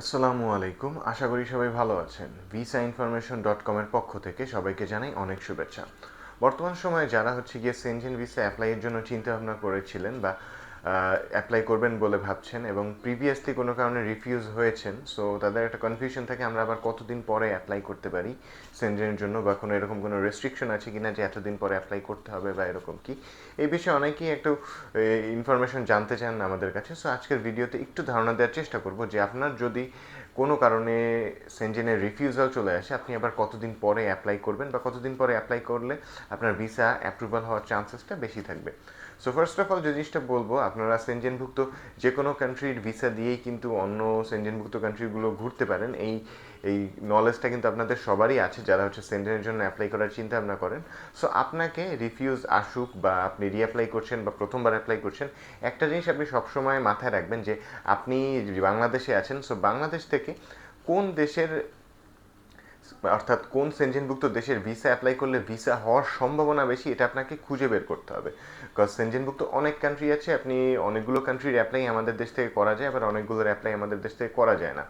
আসসালামু আলাইকুম। আশা করি সবাই ভালো আছেন। ভিসা ইনফরমেশন ডট কমের পক্ষ থেকে সবাইকে জানাই অনেক শুভেচ্ছা। বর্তমান সময়ে যারা হচ্ছে গিয়ে সেনজেন ভিসা অ্যাপ্লাইয়ের জন্য চিন্তা ভাবনা করেছিলেন বা অ্যাপ্লাই করবেন বলে ভাবছেন এবং প্রিভিয়াসলি কোনো কারণে রিফিউজ হয়েছেন সো তাদের একটা কনফিউশন থাকে আমরা আবার কতদিন পরে অ্যাপ্লাই করতে পারি, সেনজেনের জন্য বা কোনো এরকম কোনো রেস্ট্রিকশন আছে কিনা যে এতদিন পরে অ্যাপ্লাই করতে হবে বা এরকম কি? এই বিষয়ে অনেকেই একটু ইনফরমেশন জানতে চান আমাদের কাছে সো আজকের ভিডিওতে একটু ধারণা দেওয়ার চেষ্টা করব যে আপনার যদি কোনো কারণে সেনজেনের রিফিউজাল চলে আসে, আপনি আবার কতদিন পরে অ্যাপ্লাই করবেন বা কতদিন পরে অ্যাপ্লাই করলে আপনার ভিসা অ্যাপ্রুভাল হওয়ার চান্সেসটা বেশি থাকবে। সো ফার্স্ট অফ অল যে জিনিসটা বলব আপনারা সেনজেনভুক্ত যে কোনো কান্ট্রির ভিসা দিয়েই কিন্তু অন্য সেনজেনভুক্ত কান্ট্রিগুলো ঘুরতে পারেন। এই এই নলেজটা কিন্তু আপনাদের সবারই আছে, যারা হচ্ছে সেন্টারের জন্য অ্যাপ্লাই করার চিন্তা ভাবনা করেন। সো আপনাকে রিফিউজ আসুক বা আপনি রিঅ্যাপ্লাই করছেন বা প্রথমবার অ্যাপ্লাই করছেন, একটা জিনিস আপনি সবসময় মাথায় রাখবেন যে আপনি বাংলাদেশে আছেন। সো বাংলাদেশ থেকে কোন দেশের অর্থাৎ কোন সেনজেনভুক্ত দেশের ভিসা অ্যাপ্লাই করলে ভিসা হওয়ার সম্ভাবনা বেশি, এটা আপনাকে খুঁজে বের করতে হবে। বিকজ সেনজেনভুক্ত অনেক কান্ট্রি আছে, আপনি অনেকগুলো কান্ট্রির অ্যাপ্লাই আমাদের দেশ থেকে করা যায়, আবার অনেকগুলোর অ্যাপ্লাই আমাদের দেশ থেকে করা যায় না।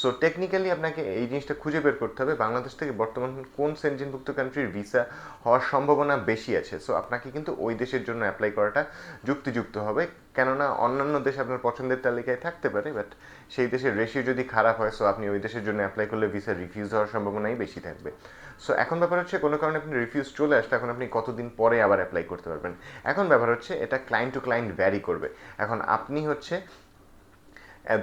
সো টেকনিক্যালি আপনাকে এই জিনিসটা খুঁজে বের করতে হবে, বাংলাদেশ থেকে বর্তমান কোন সেনজেনভুক্ত কান্ট্রির ভিসা হওয়ার সম্ভাবনা বেশি আছে। সো আপনাকে কিন্তু ওই দেশের জন্য অ্যাপ্লাই করাটা যুক্তিযুক্ত হবে, কেননা অন্যান্য দেশ আপনার পছন্দের তালিকায় থাকতে পারে বাট সেই দেশের রেশিও যদি খারাপ হয় সো আপনি ওই দেশের জন্য অ্যাপ্লাই করলে ভিসা রিফিউজ হওয়ার সম্ভাবনাই বেশি থাকবে। সো এখন ব্যাপার হচ্ছে কোনো কারণে আপনি রিফিউজ চলে আসলে এখন আপনি কতদিন পরে আবার অ্যাপ্লাই করতে পারবেন। এখন ব্যাপার হচ্ছে এটা ক্লায়েন্ট টু ক্লায়েন্ট ভ্যারি করবে। এখন আপনি হচ্ছে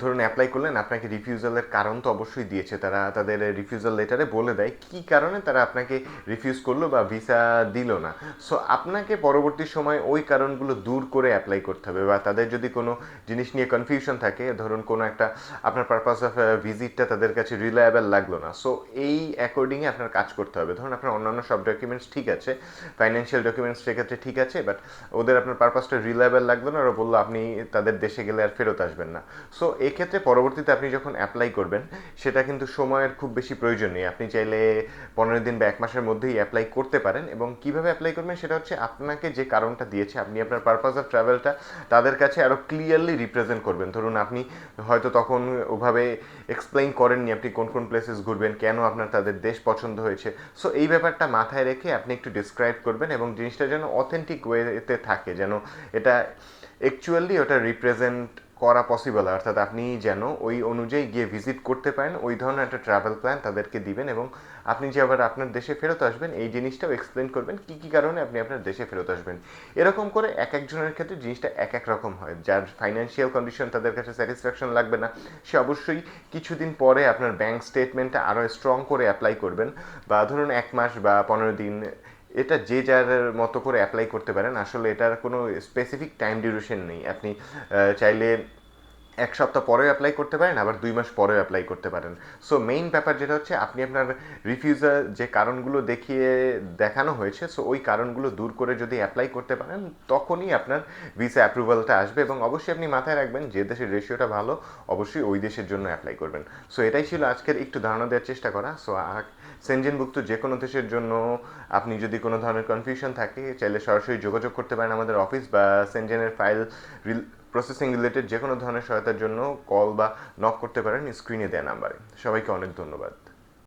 ধরুন অ্যাপ্লাই করলেন, আপনাকে রিফিউজালের কারণ তো অবশ্যই দিয়েছে। তারা তাদের রিফিউজাল লেটারে বলে দেয় কি কারণে তারা আপনাকে রিফিউজ করল বা ভিসা দিল না। সো আপনাকে পরবর্তী সময় ওই কারণগুলো দূর করে অ্যাপ্লাই করতে হবে বা তাদের যদি কোনো জিনিস নিয়ে কনফিউশন থাকে, ধরুন কোনো একটা আপনার পারপাস অফ ভিজিটটা তাদের কাছে রিলায়েবল লাগল না। সো এই অ্যাকর্ডিংয়ে আপনার কাজ করতে হবে। ধরুন আপনার অন্যান্য সব ডকুমেন্টস ঠিক আছে ফাইন্যান্সিয়াল ডকুমেন্টস সেক্ষেত্রে ঠিক আছে বাট ওদের আপনার পারপাসটা রিলায়েবল লাগল না, ওরা বলল আপনি তাদের দেশে গেলে আর ফেরত আসবেন না। সো এক্ষেত্রে পরবর্তীতে আপনি যখন অ্যাপ্লাই করবেন, সেটা কিন্তু সময়ের খুব বেশি প্রয়োজন নেই। আপনি চাইলে পনেরো দিন বা এক মাসের মধ্যেই অ্যাপ্লাই করতে পারেন এবং কীভাবে অ্যাপ্লাই করবেন সেটা হচ্ছে আপনাকে যে কারণটা দিয়েছে, আপনি আপনার পারপাস অফ ট্রাভেলটা তাদের কাছে আরও ক্লিয়ারলি রিপ্রেজেন্ট করবেন। ধরুন আপনি হয়তো তখন ওভাবে এক্সপ্লেইন করেননি আপনি কোন কোন প্লেসেস ঘুরবেন, কেন আপনার তাদের দেশ পছন্দ হয়েছে। সো এই ব্যাপারটা মাথায় রেখে আপনি একটু ডিসক্রাইব করবেন এবং জিনিসটা যেন অথেন্টিক ওয়েতে থাকে, যেন এটা অ্যাকচুয়ালি ওটা রিপ্রেজেন্ট করা পসিবল অর্থাৎ আপনি যেন ওই অনুযায়ী গিয়ে ভিজিট করতে পারেন, ওই ধরনের একটা ট্রাভেল প্ল্যান তাদেরকে দিবেন এবং আপনি যে আবার আপনার দেশে ফেরত আসবেন, এই জিনিসটাও এক্সপ্লেন করবেন কী কী কারণে আপনি আপনার দেশে ফেরত আসবেন। এরকম করে এক একজনের ক্ষেত্রে জিনিসটা এক এক রকম হয়। যার ফাইন্যান্সিয়াল কন্ডিশন তাদের কাছে স্যাটিসফ্যাকশন লাগবে না, সে অবশ্যই কিছুদিন পরে আপনার ব্যাংক স্টেটমেন্টটা আরও স্ট্রং করে অ্যাপ্লাই করবেন। বা ধরুন এক মাস বা পনেরো দিন এটা যে যার মতো করে অ্যাপ্লাই করতে পারেন। আসলে এটার কোনো স্পেসিফিক টাইম ডিউরেশন নেই। আপনি চাইলে এক সপ্তাহ পরেও অ্যাপ্লাই করতে পারেন, আবার দুই মাস পরেও অ্যাপ্লাই করতে পারেন। সো মেইন ব্যাপার যেটা হচ্ছে, আপনি আপনার রিফিউজার যে কারণগুলো দেখিয়ে দেখানো হয়েছে সো ওই কারণগুলো দূর করে যদি অ্যাপ্লাই করতে পারেন, তখনই আপনার ভিসা অ্যাপ্রুভালটা আসবে এবং অবশ্যই আপনি মাথায় রাখবেন, যে দেশের রেশিওটা ভালো, অবশ্যই ওই দেশের জন্য অ্যাপ্লাই করবেন। সো এটাই ছিল আজকের একটু ধারণা দেওয়ার চেষ্টা করা। সো সেনজেনভুক্ত যে কোনো দেশের জন্য আপনি যদি কোনো ধরনের কনফিউশন থাকে, চাইলে সরাসরি যোগাযোগ করতে পারেন আমাদের অফিস বা সেনজেনের ফাইল প্রসেসিং রিলেটেড যে কোনো ধরনের সহায়তার জন্য কল বা নক করতে পারেন স্ক্রিনে দেয়া নাম্বারে। সবাইকে অনেক ধন্যবাদ।